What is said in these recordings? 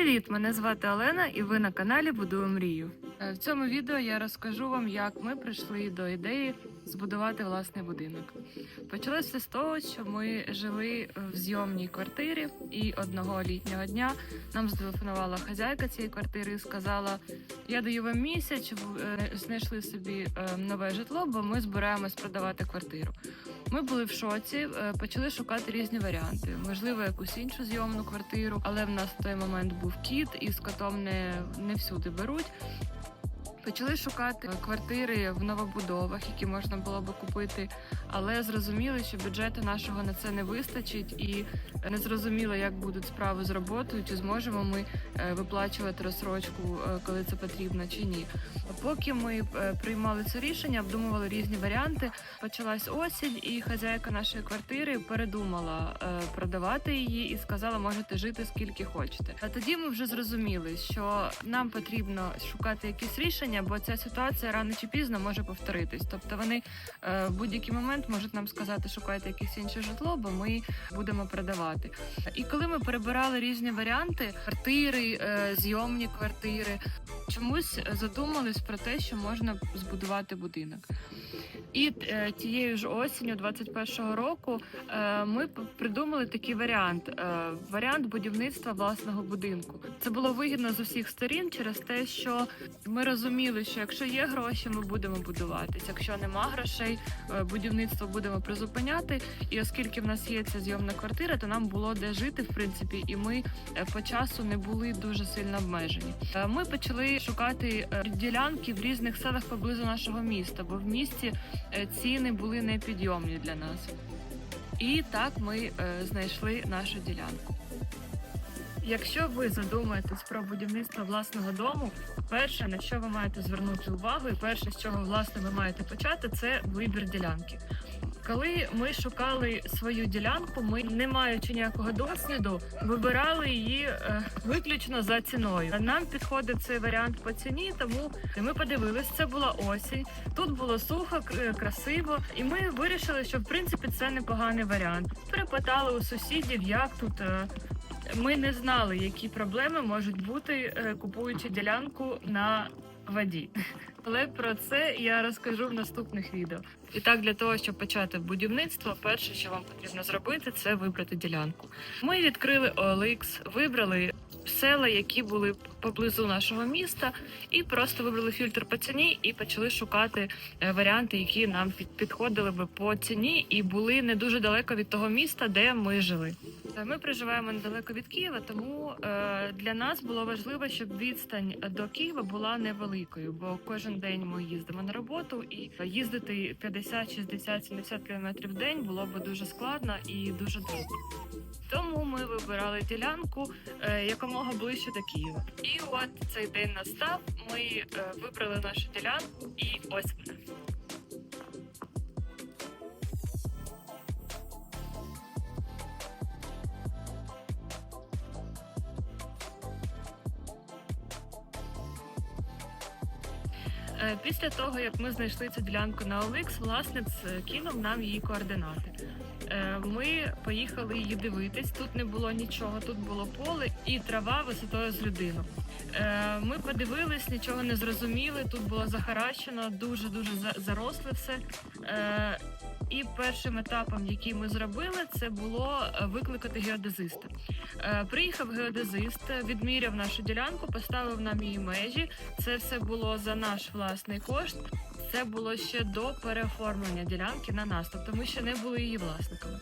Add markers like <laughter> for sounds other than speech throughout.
Привіт! Мене звати Олена, і ви на каналі Будую мрію. Е, В цьому відео я розкажу вам, як ми прийшли до ідеї збудувати власний будинок. Почалося все з того, що ми жили в зйомній квартирі, і одного літнього дня нам зателефонувала хазяйка цієї квартири і сказала: Я даю вам місяць, е, знайшли собі е, нове житло, бо ми збираємось продавати квартиру. Ми були в шоці, е, почали шукати різні варіанти. Можливо, якусь іншу зйомну квартиру, але в нас в той момент був кіт, і з котом не, не всюди беруть. Почали шукати квартири в новобудовах, які можна було би купити, але зрозуміли, що бюджету нашого на це не вистачить, і не зрозуміло, як будуть справи з роботою, чи зможемо ми е, виплачувати розсрочку, е, коли це потрібно, чи ні. Поки ми е, приймали це рішення, обдумували різні варіанти. Почалась осінь, і хазяйка нашої квартири передумала продавати її і сказала, можете жити скільки хочете. А тоді ми вже зрозуміли, що нам потрібно шукати якісь рішення, бо ця ситуація рано чи пізно може повторитись. Тобто вони е, в будь-який момент можуть нам сказати, шукайте якесь інше житло, бо ми будемо продавати. І коли ми перебирали різні варіанти, квартири, е, зйомні квартири, чомусь задумались про те, що можна збудувати будинок. І е, тією ж осінню 21-го року е, ми придумали такий варіант: е, варіант будівництва власного будинку. Це було вигідно з усіх сторін через те, що ми розуміли, що якщо є гроші, ми будемо будуватись. Якщо нема грошей, е, будівництво будемо призупиняти. І оскільки в нас є ця зйомна квартира, то нам було де жити, в принципі, і ми е, по часу не були дуже сильно обмежені. Е, Ми почали шукати ділянки в різних селах поблизу нашого міста, бо в місті ціни були непідйомні для нас. І так ми знайшли нашу ділянку. Якщо ви задумаєтесь про будівництво власного дому, перше на що ви маєте звернути увагу, і перше, з чого власне ви маєте почати, це вибір ділянки. Коли ми шукали свою ділянку, ми, не маючи ніякого досвіду, вибирали її е, виключно за ціною. Нам підходить цей варіант по ціні, тому ми подивились, це була осінь. Тут було сухо, красиво, і ми вирішили, що в принципі це непоганий варіант. Перепитали у сусідів, як тут. е, ми не знали, які проблеми можуть бути, е, купуючи ділянку на воді. <laughs> Але про це я розкажу в наступних відео. І так, для того, щоб почати будівництво, перше, що вам потрібно зробити, це вибрати ділянку. Ми відкрили OLX, вибрали села, які були поблизу нашого міста, і просто вибрали фільтр по ціні і почали шукати е, варіанти, які нам під- підходили би по ціні, і були не дуже далеко від того міста, де ми жили. Е, Ми проживаємо недалеко від Києва, тому е, для нас було важливо, щоб відстань до Києва була невеликою, бо кожен день ми їздимо на роботу, і їздити 50, 60, 70 кілометрів в день було б дуже складно і дуже довго. Тому ми вибирали ділянку е, якомога ближче до Києва. І от цей день настав. Ми вибрали нашу ділянку, і ось вона. Після того, як ми знайшли цю ділянку на OLX, власник е, кинув нам її координати. Е, Ми поїхали її дивитись. Тут не було нічого, тут було поле і трава висотою з людину. Е, Ми подивились, нічого не зрозуміли. Тут було захаращено, дуже дуже заросле все. І першим етапом, який ми зробили, це було е, викликати геодезиста. Е, Приїхав геодезист, відміряв нашу ділянку, поставив нам її межі. Це все було за наш власний кошт. Це було ще до переоформлення ділянки на нас, тобто ми ще не були її власниками.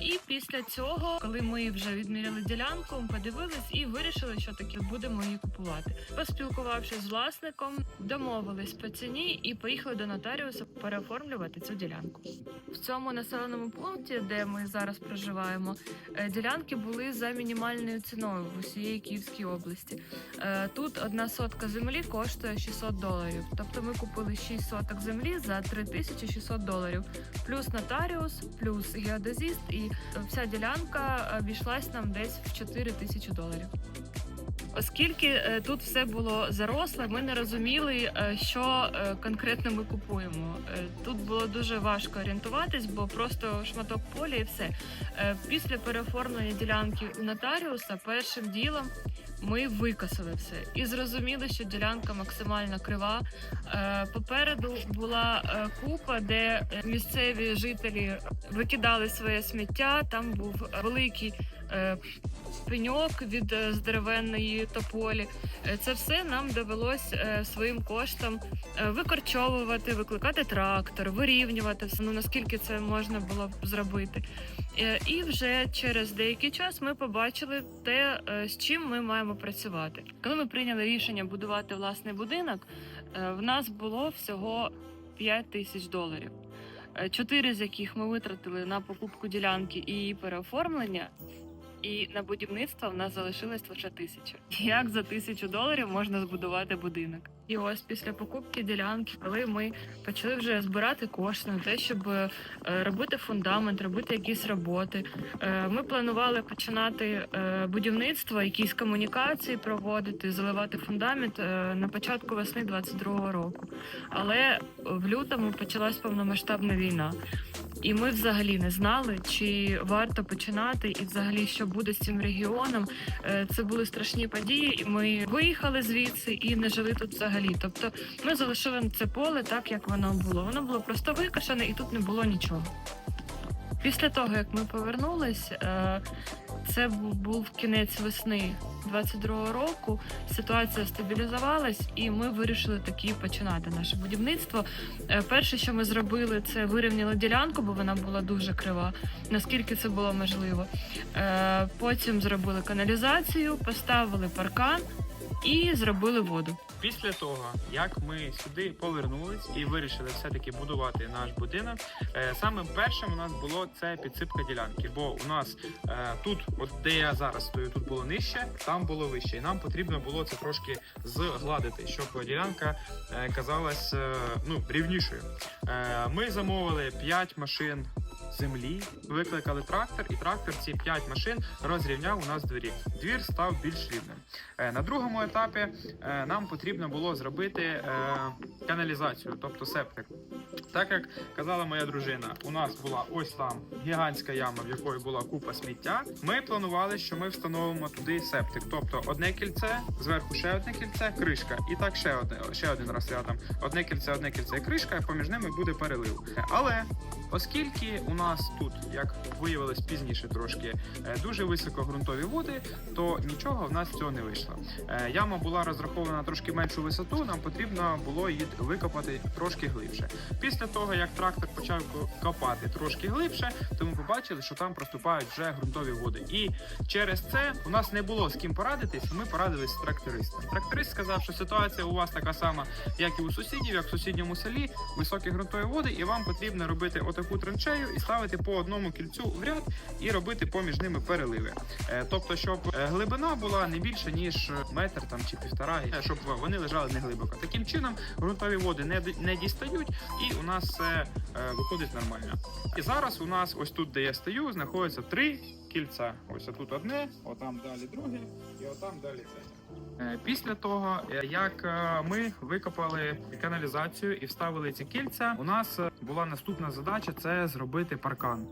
І після цього, коли ми вже відміряли ділянку, подивились і вирішили, що таки будемо її купувати. Поспілкувавшись з власником, домовились по ціні і поїхали до нотаріуса переоформлювати цю ділянку. В цьому населеному пункті, де ми зараз проживаємо, е, ділянки були за мінімальною ціною в усієї Київській області. Е, Тут одна сотка землі коштує 600 доларів. Тобто ми купили 6 соток землі за 3600 доларів. Плюс нотаріус, плюс геодезіст, і вся ділянка обійшлась нам десь в 4 тисячі доларів. Оскільки е, тут все було заросле, ми не розуміли, е, що е, конкретно ми купуємо. Е, Тут було дуже важко орієнтуватись, бо просто шматок поля і все. Е, Після переоформлення ділянки у нотаріуса першим ділом ми викосили все і зрозуміли, що ділянка максимально крива. Е, Попереду була е, купа, де е, місцеві жителі викидали своє сміття. Там був великий пеньок від е, здоровенної тополі. Е, Це все нам довелось е, своїм коштом викорчовувати, викликати трактор, вирівнювати все. Ну наскільки це можна було зробити. І вже через деякий час ми побачили те, з чим ми маємо працювати. Коли ми прийняли рішення будувати власний будинок, в нас було всього 5 тисяч доларів. Чотири з яких ми витратили на покупку ділянки і її переоформлення. І на будівництво в нас залишилось лише тисяча. Як за тисячу доларів можна збудувати будинок? І ось після покупки ділянки, коли ми почали вже збирати кошти на те, щоб е, робити фундамент, робити якісь роботи. Е, Ми планували починати е, будівництво, якісь комунікації проводити, заливати фундамент на початку весни 22-го року. Але в лютому почалась повномасштабна війна. І ми взагалі не знали, чи варто починати, і взагалі що буде з цим регіоном. Е, Це були страшні події, і ми виїхали звідси і не жили тут взагалі. Тобто ми залишили це поле так, як воно було. Воно було просто викашене, і тут не було нічого. Після того, як ми повернулись, е, це був кінець весни 22-го року. Ситуація стабілізувалась, і ми вирішили таки починати наше будівництво. Е, Перше, що ми зробили, це вирівняли ділянку, бо вона була дуже крива, наскільки це було можливо. Е, Потім зробили каналізацію, поставили паркан і зробили воду. Після того, як ми сюди повернулись і вирішили все-таки будувати наш будинок, е, самим першим у нас було це підсипка ділянки. Бо у нас е, тут, от де я зараз стою, тут було нижче, там було вище. І нам потрібно було це трошки згладити, щоб ділянка е, казалась ну, рівнішою. Ми замовили 5 машин. Землі викликали трактор, і трактор ці 5 машин розрівняв у нас двері. Двір став більш рівним. Е, На другому етапі е, нам потрібно було зробити е, каналізацію, тобто септик. Так як казала моя дружина, у нас була ось там гігантська яма, в якої була купа сміття. Ми планували, що ми встановимо туди септик, тобто одне кільце, зверху ще одне кільце, кришка, і так ще одне, ще один раз рядом. Одне кільце, одне кільце, кришка, і поміж ними буде перелив. Але оскільки у нас тут, як виявилось пізніше, трошки е, дуже високо ґрунтові води, то нічого в нас цього не вийшло. Е, Яма була розрахована на трошки меншу висоту. Нам потрібно було її викопати трошки глибше. Після того, як трактор почав копати трошки глибше, то ми побачили, що там проступають вже ґрунтові води. І через це у нас не було з ким порадитись. Ми порадились з трактористом. Тракторист сказав, що ситуація у вас така сама, як і у сусідів, як в сусідньому селі, високі ґрунтові води, і вам потрібно робити отаку траншею і ставити по одному кільцю в ряд і робити поміж ними переливи. Е, Тобто, щоб е, глибина була не більше ніж метр там чи півтора, е, щоб вони лежали не глибоко. Таким чином ґрунтові води не дістають, і у нас все е, виходить нормально. І зараз у нас ось тут, де я стою, знаходиться три кільця. Ось тут одне, отам далі друге, і отам далі третє. Е, Після того, е, як е, ми викопали каналізацію і вставили ці кільця, у нас була наступна задача це зробити паркан.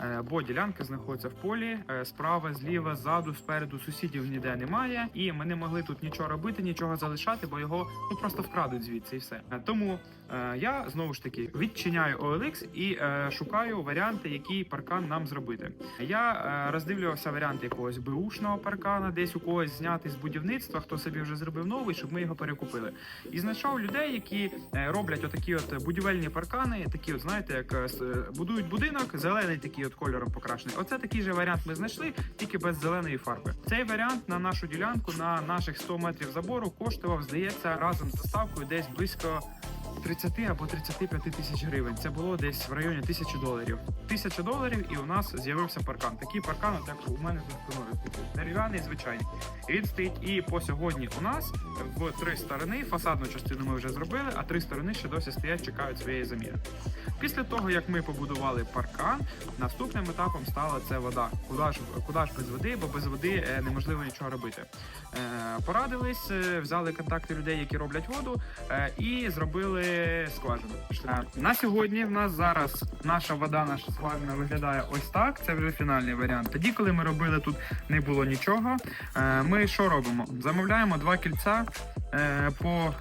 Е, Бо ділянка знаходиться в полі е, справа, зліва, ззаду, спереду сусідів ніде немає, і ми не могли тут нічого робити, нічого залишати, бо його ну просто вкрадуть звідси і все. Е, Тому я знову ж таки відчиняю OLX і шукаю варіанти, який паркан нам зробити. Я роздивлювався варіант якогось беушного паркана, десь у когось зняти з будівництва, хто собі вже зробив новий, щоб ми його перекупили. І знайшов людей, які роблять отакі от будівельні паркани, такі, от знаєте, як е, е, будують будинок, зелений такий от кольором покрашений. Оце такий же варіант ми знайшли, тільки без зеленої фарби. Цей варіант на нашу ділянку на наших 100 метрів забору коштував, здається, разом з доставкою десь близько 30 або 35 тисяч гривень. Це було десь в районі тисячі доларів. Тисяча доларів, і у нас з'явився паркан. Такий паркан, як у мене за спиною дерев'яний, звичайний. Він стоїть і по сьогодні у нас в три сторони. Фасадну частину ми вже зробили, а три сторони ще досі стоять, чекають своєї заміни. Після того, як ми побудували паркан, наступним етапом стала це вода. Куди ж куди ж без води, бо без води е, неможливо нічого робити. Е, Порадились, е, взяли контакти людей, які роблять воду, і зробили скважину. Е, На сьогодні в нас зараз наша вода, наша скважина виглядає ось так. Це вже фінальний варіант. Тоді, коли ми робили тут, не було нічого. Е, Ми що робимо? Замовляємо два кільця по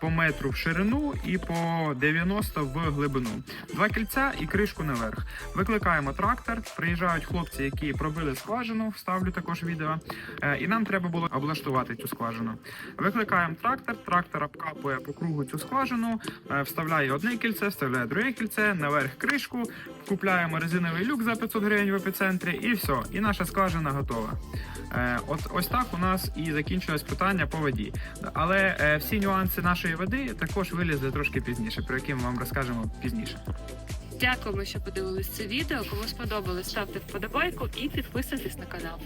по метру в ширину і по 90 в глибину. Два кільця і кришку наверх. Викликаємо трактор, приїжджають хлопці, які пробили скважину, вставлю також відео. Е, І нам треба було облаштувати цю скважину. Викликаємо трактор, трактор обкапує по кругу цю скважину, е, вставляє одне кільце, вставляє друге кільце, наверх кришку, купляємо резиновий люк за 500 гривень в епіцентрі, і все. І наша скважина готова. Е, От ось так у нас і закінчилось питання по воді. Але е, всі нюанси нашої води також вилізли трошки пізніше, про які ми вам розкажемо пізніше. Дякуємо, що подивились це відео. Кому сподобалось, ставте вподобайку і підписуйтесь на канал.